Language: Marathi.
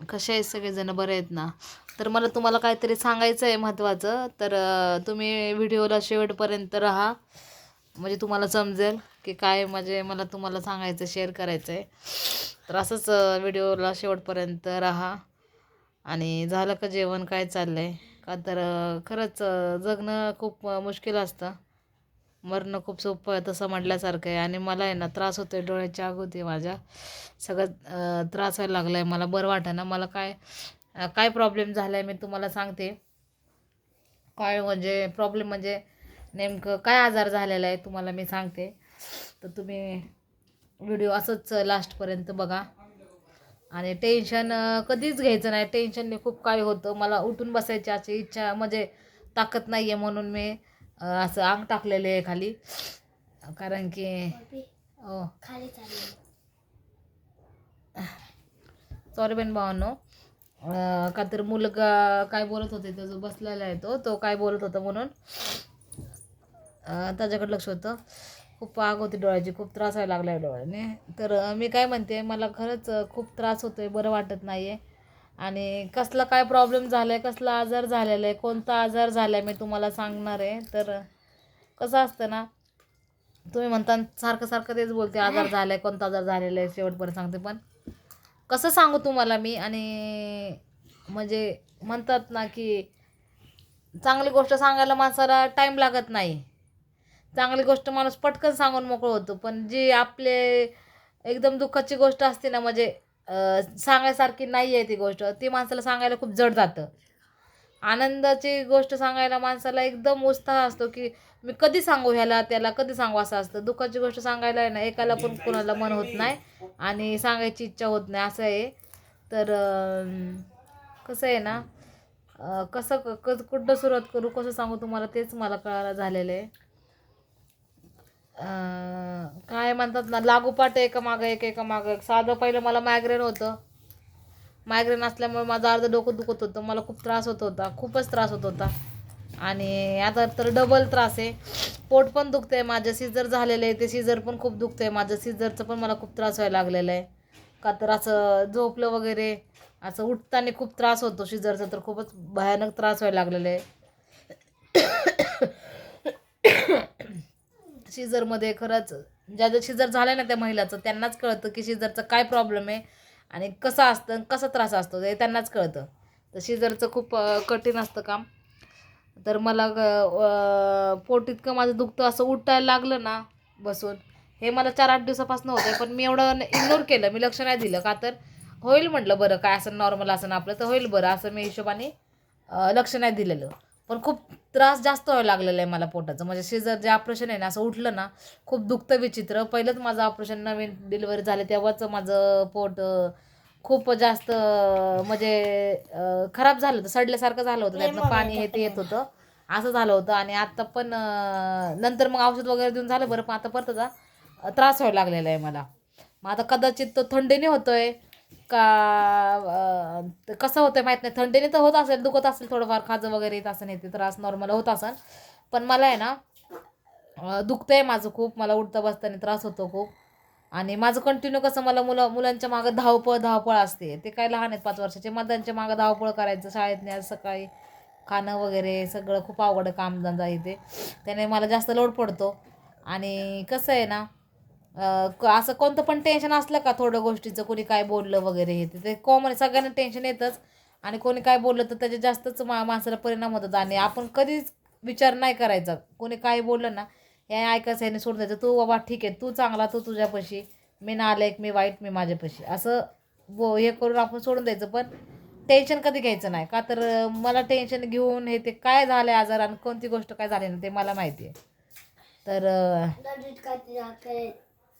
कसे आहेत सगळेजण? बरे आहेत ना? तर मला तुम्हाला काहीतरी सांगायचं आहे महत्त्वाचं तर तुम्ही व्हिडिओला शेवटपर्यंत राहा. म्हणजे तुम्हाला समजेल की काय म्हणजे मला तुम्हाला सांगायचं शेअर करायचं आहे. तर असंच व्हिडिओला शेवटपर्यंत राहा. आणि झालं का जेवण? काय चाललं आहे का तर खरंच जगणं खूप मुश्किल असतं. मरणं खूप सोपं आहे तसं म्हटल्यासारखं आहे. आणि मला आहे ना त्रास होतो आहे डोळ्याची आग होते माझ्या. सगळं त्रास व्हायला लागला आहे मला बरं वाटेना मला काय काय प्रॉब्लेम झाला आहे मी तुम्हाला सांगते. काय म्हणजे प्रॉब्लेम म्हणजे नेमकं काय आजार झालेला आहे तुम्हाला मी सांगते. तर तुम्ही व्हिडिओ असंच लास्टपर्यंत बघा. आणि टेन्शन कधीच घ्यायचं नाही. टेन्शनने खूप काय होतं. मला उठून बसायची अशी इच्छा म्हणजे ताकद नाही आहे म्हणून मी. असं अंग टाकलेले आहे खाली. कारण की हो सॉरी बेन भावांनो. का तर मुलगा काय बोलत होते तो जो बसलेला आहे तो तो काय बोलत होता म्हणून? त्याच्याकडे लक्ष होतं. खूप आग होती डोळ्याची खूप त्रास व्हायला लागला आहे डोळ्याने. तर मी काय म्हणते मला खरंच खूप त्रास होतो आहे बरं वाटत नाही आहे आणि कसला काय प्रॉब्लेम झाला आहे कसला आजार झालेला आहे कोणता आजार झाला आहे मी तुम्हाला सांगणार आहे. तर कसं असतं ना तुम्ही म्हणता सारखं सारखं तेच बोलते आजार झाला आहे कोणता आजार झालेला आहे शेवटपर्यंत सांगते. पण कसं सांगू तुम्हाला मी आणि म्हणजे म्हणतात ना की चांगली गोष्ट सांगायला माणसाला टाईम लागत नाही. चांगली गोष्ट माणूस पटकन सांगून मोकळं होतो. पण जी आपले एकदम दुःखाची गोष्ट असते ना म्हणजे सांगायसारखी नाही आहे ती गोष्ट. ती माणसाला सांगायला खूप जड जातं. आनंदाची गोष्ट सांगायला माणसाला एकदम उत्साह असतो की मी कधी सांगू ह्याला त्याला कधी सांगू? असं असतं. दुःखाची गोष्ट सांगायला आहे ना एकाला पण कोणाला मन होत नाही आणि सांगायची इच्छा होत नाही असं आहे. तर कसं आहे ना कसं क क- कुठं सुरुवात करू कसं सांगू तुम्हाला तेच मला कळायला झालेलं आहे. काय म्हणतात ना लागोपाठ एका मागं एक एका मागं. एक साधं पहिलं मला मायग्रेन होतं. मायग्रेन असल्यामुळे माझं अर्धं डोकं दुखत होतं. मला खूप त्रास होत होता. खूपच त्रास होत होता. आणि आता तर डबल त्रास आहे. पोट पण दुखतं आहे माझं. सिजर झालेलं आहे. ते सिजर पण खूप दुखतं आहे माझं. सिजरचं पण मला खूप त्रास व्हायला लागलेला आहे. का तर असं झोपलं वगैरे असं उठताना खूप त्रास होतो. सिजरचा तर खूपच भयानक त्रास व्हायला लागलेला आहे. शिजरमध्ये खरंच ज्या शिजर झालं ना त्या महिलाचं त्यांनाच कळतं की शिजरचं काय प्रॉब्लेम आहे आणि कसं असतं आणि कसा त्रास असतो हे त्यांनाच कळतं. तर शिजरचं खूप कठीण असतं काम. तर मला पोट इतकं माझं दुखतं असं उठायला लागलं ना बसून हे मला चार आठ दिवसापासून होतं पण मी एवढं इग्नोर केलं मी लक्ष नाही दिलं. का तर होईल म्हटलं बरं काय असं नॉर्मल असं आपलं तर होईल बरं असं मी हिशोबाने लक्ष नाही दिलेलं. पण खूप त्रास जास्त व्हायला लागलेला आहे मला पोटाचं. म्हणजे शेजर जे ऑपरेशन आहे ना असं उठलं ना खूप दुखतं विचित्र. पहिलंच माझं ऑपरेशन नवीन डिलिव्हरी झाले तेव्हाच माझं पोट खूप जास्त म्हणजे खराब झालं होतं. सडल्यासारखं झालं होतं. त्यातनं पाणी हे ते येत होतं. असं झालं होतं. आणि आता पण नंतर मग औषध वगैरे देऊन झालं बरं पण आता परत त्रास व्हायला लागलेला आहे मला. मग आता कदाचित तो थंडीने होतोय. का कसं होतं माहीत नाही. थंडीने तर होत असेल दुखत असेल थोडंफार खाजं वगैरे येत असं येते त्रास नॉर्मल होत असेल पण मला आहे ना दुखतं आहे माझं खूप. मला उठता बसताना त्रास होतो खूप. आणि माझं कंटिन्यू कसं मला मुलं मुलांच्या मागं धावपळ धावपळ असते. ते काय लहान आहेत पाच वर्षाचे. मदांच्या मागं धावपळ करायचं शाळेत न्या सकाळी खाणं वगैरे सगळं खूप अवघड आहे कामधंदा इथे. त्याने मला जास्त लोड पडतो. आणि कसं आहे ना असं कोणतं पण टेन्शन असलं का थोडं गोष्टीचं कोणी काय बोललं वगैरे हे ते- ते कॉमन सगळ्यांना टेन्शन येतंच. आणि कोणी काय बोललं तर त्याचे जास्तच मा माणसाला परिणाम होतात. आणि आपण कधीच विचार नाही करायचा. कोणी काय बोललं ना हे ऐकायचं याने सोडून द्यायचं. तू बाबा ठीक आहे तू चांगला तू तुझ्यापाशी. मी नालायक मी वाईट मी माझ्यापाशी. असं बो हे करून आपण सोडून द्यायचं. पण टेन्शन कधी घ्यायचं नाही. का तर मला टेन्शन घेऊन हे ते काय झालं आजार आणि कोणती गोष्ट काय झाली ना ते मला माहिती आहे. तर